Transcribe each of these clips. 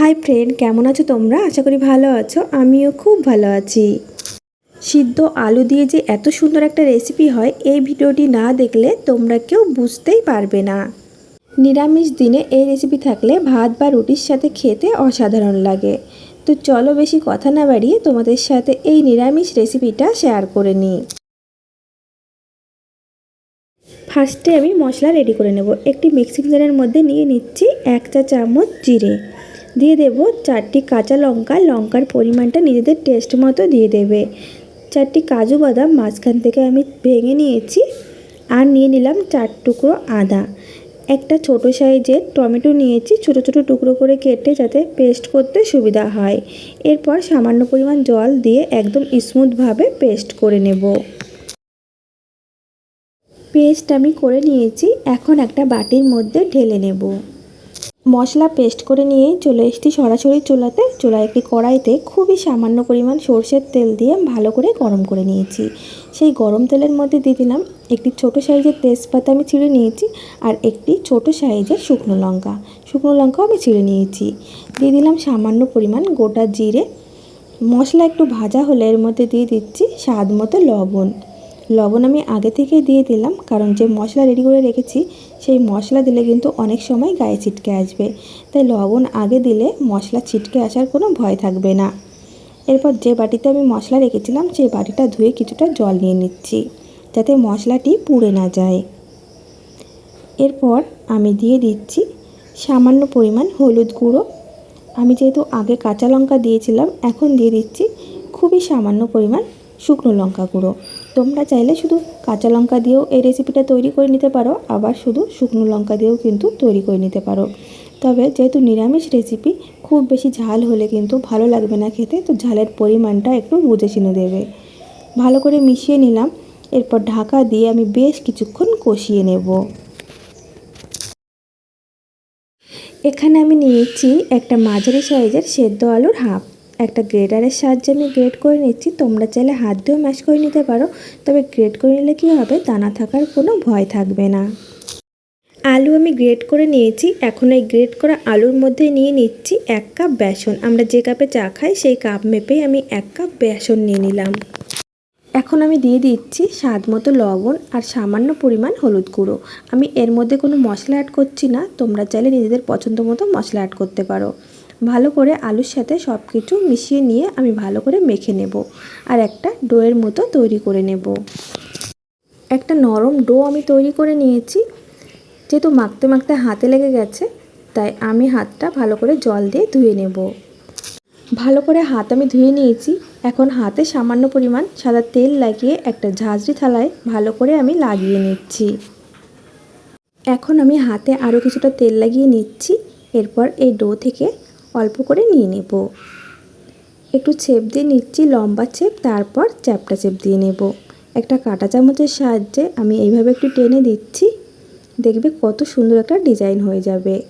Hi friend, কেমন আছো তোমরা? আশা করি ভালো আছো, আমিও খুব ভালো আছি। সিদ্ধ আলু দিয়ে যে এত সুন্দর একটা রেসিপি হয়, এই ভিডিওটি না দেখলে তোমরা কেউ বুঝতেই পারবে না। নিরামিষ দিনে এই রেসিপি থাকলে ভাত বা রুটির সাথে খেতে অসাধারণ লাগে। তো চলো বেশি কথা না বাড়িয়ে তোমাদের সাথে এই নিরামিষ রেসিপিটা শেয়ার করে নিই। ফার্স্টে আমি মশলা রেডি করে নেব। একটি মিক্সিং জারের মধ্যে নিয়ে নিচ্ছি এক চা চামচ জিরে। দিয়ে দেব চারটি কাঁচা লঙ্কা। লঙ্কার পরিমাণটা নিজেদের টেস্ট মতো দিয়ে দেবে। চারটি কাজু বাদাম মাঝখান থেকে আমি ভেঙে নিয়েছি আর নিয়ে নিলাম চার টুকরো আদা। একটা ছোট সাইজের টমেটো নিয়েছি, ছোট ছোট টুকরো করে কেটে যাতে পেস্ট করতে সুবিধা হয়। এরপর সামান্য পরিমাণ জল দিয়ে একদম স্মুথভাবে পেস্ট করে নেব। পেস্ট আমি করে নিয়েছি, এখন একটা বাটির মধ্যে ঢেলে নেব। মশলা পেস্ট করে নিয়ে চলে এসেছি সরাসরি চুলাতে। চুলায় একটি কড়াইতে খুবই সামান্য পরিমাণ সর্ষের তেল দিয়ে ভালো করে গরম করে নিয়েছি। সেই গরম তেলের মধ্যে দিয়ে দিলাম একটি ছোট সাইজের তেজপাতা আমি ছিঁড়ে নিয়েছি আর একটি ছোট সাইজের শুকনো লঙ্কা। শুকনো লঙ্কাও আমি ছিঁড়ে নিয়েছি। দিয়ে দিলাম সামান্য পরিমাণ গোটা জিরে। মশলা একটু ভাজা হলে এর মধ্যে দিয়ে দিচ্ছি স্বাদ মতো লবণ। লবণ আমি আগে থেকেই দিয়ে দিলাম, কারণ যে মশলা রেডি করে রেখেছি, সেই মশলা দিলে কিন্তু অনেক সময় গায়ে ছিটকে আসবে। তাই লবণ আগে দিলে মশলা ছিটকে আসার কোনো ভয় থাকবে না। এরপর যে বাটিতে আমি মশলা রেখেছিলাম, সেই বাটিটা ধুয়ে কিছুটা জল নিয়ে নিচ্ছি, যাতে মশলাটি পুড়ে না যায়। এরপর আমি দিয়ে দিচ্ছি সামান্য পরিমাণ হলুদ গুঁড়ো। আমি যেহেতু আগে কাঁচা লঙ্কা দিয়েছিলাম, এখন দিয়ে দিচ্ছি খুবই সামান্য পরিমাণ শুকনো লঙ্কা গুঁড়ো। তোমরা চাইলে শুধু কাঁচা লঙ্কা দিয়েও এই রেসিপিটা তৈরি করে নিতে পারো, আবার শুধু শুকনো লঙ্কা দিয়েও কিন্তু তৈরি করে নিতে পারো। তবে যেহেতু নিরামিষ রেসিপি খুব বেশি ঝাল হলে কিন্তু ভালো লাগবে না খেতে, তো ঝালের পরিমাণটা একটু বুঝে চিনে দেবে। ভালো করে মিশিয়ে নিলাম, এরপর ঢাকা দিয়ে আমি বেশ কিছুক্ষণ কষিয়ে নেব। এখানে আমি নিয়েছি একটা মাঝারি সাইজের সেদ্ধ আলুর হাফ একটা গ্রেটারের সাহায্যে আমি গ্রেড করে নিচ্ছি। তোমরা চাইলে হাত দিয়েও ম্যাশ করে নিতে পারো। তবে গ্রেড করে নিলে কী হবে? দানা থাকার কোনো ভয় থাকবে না। আলু আমি গ্রেড করে নিয়েছি। এখন এই গ্রেড করা আলুর মধ্যে নিয়ে নিচ্ছি এক কাপ বেসন। আমরা যে কাপে চা খাই, সেই কাপ মেপেই আমি এক কাপ বেসন নিয়ে নিলাম। এখন আমি দিয়ে দিচ্ছি স্বাদ মতো লবণ আর সামান্য পরিমাণ হলুদ গুঁড়ো। আমি এর মধ্যে কোনো মশলা অ্যাড করছি না। তোমরা চাইলে নিজেদের পছন্দ মতো মশলা অ্যাড করতে পারো। ভালো করে আলুর সাথে সব কিছু মিশিয়ে নিয়ে আমি ভালো করে মেখে নেব। আর একটা ডোয়ের মতো তৈরি করে নেব। একটা নরম ডো আমি তৈরি করে নিয়েছি। যেহেতু মাখতে মাখতে হাতে লেগে গেছে, তাই আমি হাতটা ভালো করে জল দিয়ে ধুয়ে নেব। ভালো করে হাত আমি ধুয়ে নিয়েছি। এখন হাতে সামান্য পরিমাণ সাদা তেল লাগিয়ে একটা ঝাঁঝরি থালায় ভালো করে আমি লাগিয়ে নিচ্ছি। এখন আমি হাতে আরও কিছুটা তেল লাগিয়ে নিচ্ছি। এরপর এই ডো থেকে অল্প করে নিয়ে নেব। একটু ছেপ দিয়ে নিচ্ছি লম্বা ছেপ, তারপর চ্যাপটা ছেপ দিয়ে নেব। একটা কাঁটা চামচের সাহায্যে আমি এইভাবে একটু টেনে দিচ্ছি। দেখবে কত সুন্দর একটা ডিজাইন হয়ে যাবে।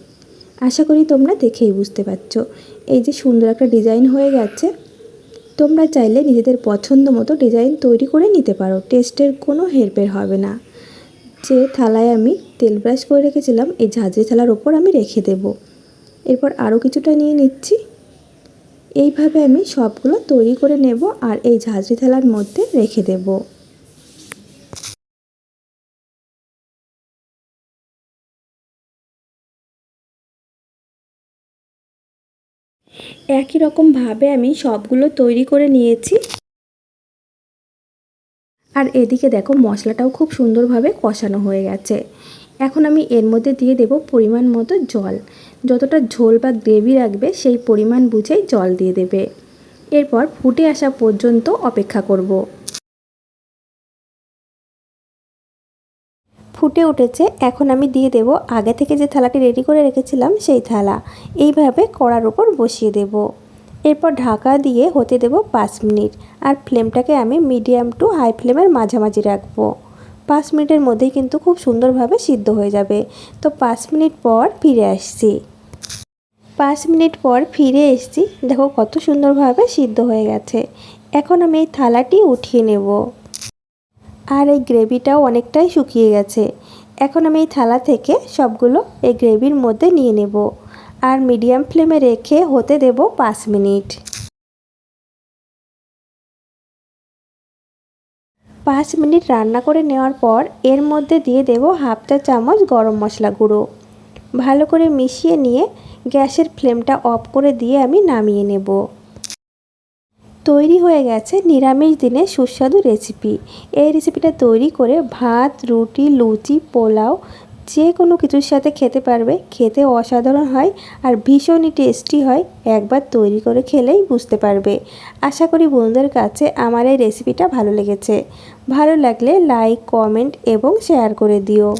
আশা করি তোমরা দেখেই বুঝতে পারছ। এই যে সুন্দর একটা ডিজাইন হয়ে গেছে। তোমরা চাইলে নিজেদের পছন্দ মতো ডিজাইন তৈরি করে নিতে পারো। টেস্টের কোনো হেরফের হবে না। যে থালায় আমি তেল ব্রাশ করে রেখেছিলাম, এই ঝাঁঝরি থালার ওপর আমি রেখে দেব। এরপর আরও কিছুটা নিয়ে নিচ্ছি। এইভাবে আমি সবগুলো তৈরি করে নেব আর এই ঝাঁঝরি থালার মধ্যে রেখে দেবো। একই রকমভাবে আমি সবগুলো তৈরি করে নিয়েছি। আর এদিকে দেখো মশলাটাও খুব সুন্দরভাবে কষানো হয়ে গেছে। এখন আমি এর মধ্যে দিয়ে দেব পরিমাণ মতো জল। যতটা ঝোল বা গ্রেভি রাখবে, সেই পরিমাণ বুঝেই জল দিয়ে দেবে। এরপর ফুটে আসা পর্যন্ত অপেক্ষা করব। ফুটে উঠেছে, এখন আমি দিয়ে দেব। আগে থেকে যে থালাটি রেডি করে রেখেছিলাম, সেই থালা। এইভাবে কড়ার উপর বসিয়ে দেব। এরপর ঢাকা দিয়ে হতে দেব পাঁচ মিনিট। আর ফ্লেমটাকে আমি মিডিয়াম টু হাই ফ্লেমের মাঝামাঝি রাখব। পাঁচ মিনিটের মধ্যেই কিন্তু খুব সুন্দরভাবে সিদ্ধ হয়ে যাবে। তো পাঁচ মিনিট পর ফিরে আসছি। পাঁচ মিনিট পর ফিরে এসছি, দেখো কত সুন্দরভাবে সিদ্ধ হয়ে গেছে। এখন আমি এই থালাটি উঠিয়ে নেব। আর এই গ্রেভিটাও অনেকটাই শুকিয়ে গেছে। এখন আমি এই থালা থেকে সবগুলো এই গ্রেভির মধ্যে নিয়ে নেব। আর মিডিয়াম ফ্লেমে রেখে হতে দেব পাঁচ মিনিট। পাঁচ মিনিট রান্না করে নেওয়ার পর এর মধ্যে দিয়ে দেব হাফ চা চামচ গরম মশলা গুঁড়ো। ভালো করে মিশিয়ে নিয়ে গ্যাসের ফ্লেমটা অফ করে দিয়ে আমি নামিয়ে নেব। তৈরি হয়ে গেছে নিরামিষ দিনে সুস্বাদু রেসিপি। এই রেসিপিটা তৈরি করে ভাত, রুটি, লুচি, পোলাও যে কোনো কিছুর সাথে খেতে পারবে। খেতে অসাধারণ হয় আর ভীষণই টেস্টি হয়। একবার তৈরি করে খেলেই বুঝতে পারবে। আশা করি বন্ধুদের কাছে আমার এই রেসিপিটা ভালো লেগেছে। ভালো লাগলে লাইক কমেন্ট এবং শেয়ার করে দিও।